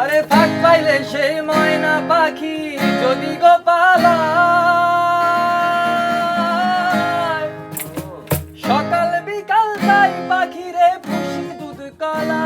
আরে ফাঁক পাইলে সেই ময়না পাখি যদি গো পালা সকাল বিকাল তাই পাখিরে পুষি দুধ কলা।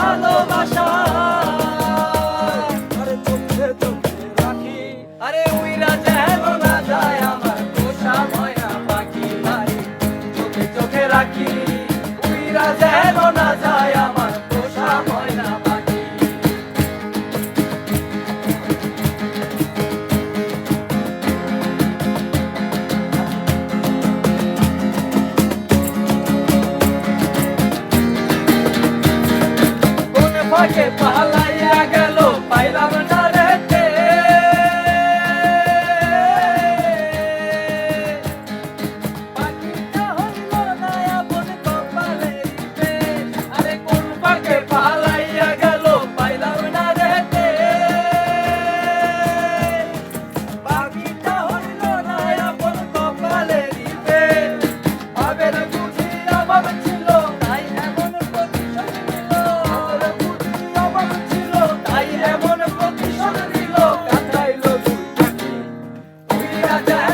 ভালোবাসা। আমাকে পালাইয়া গেল। da da.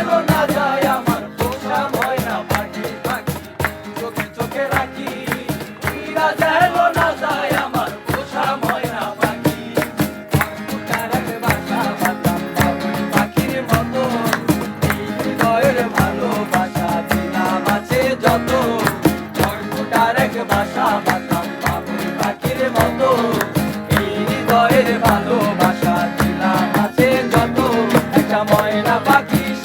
cavaquinho.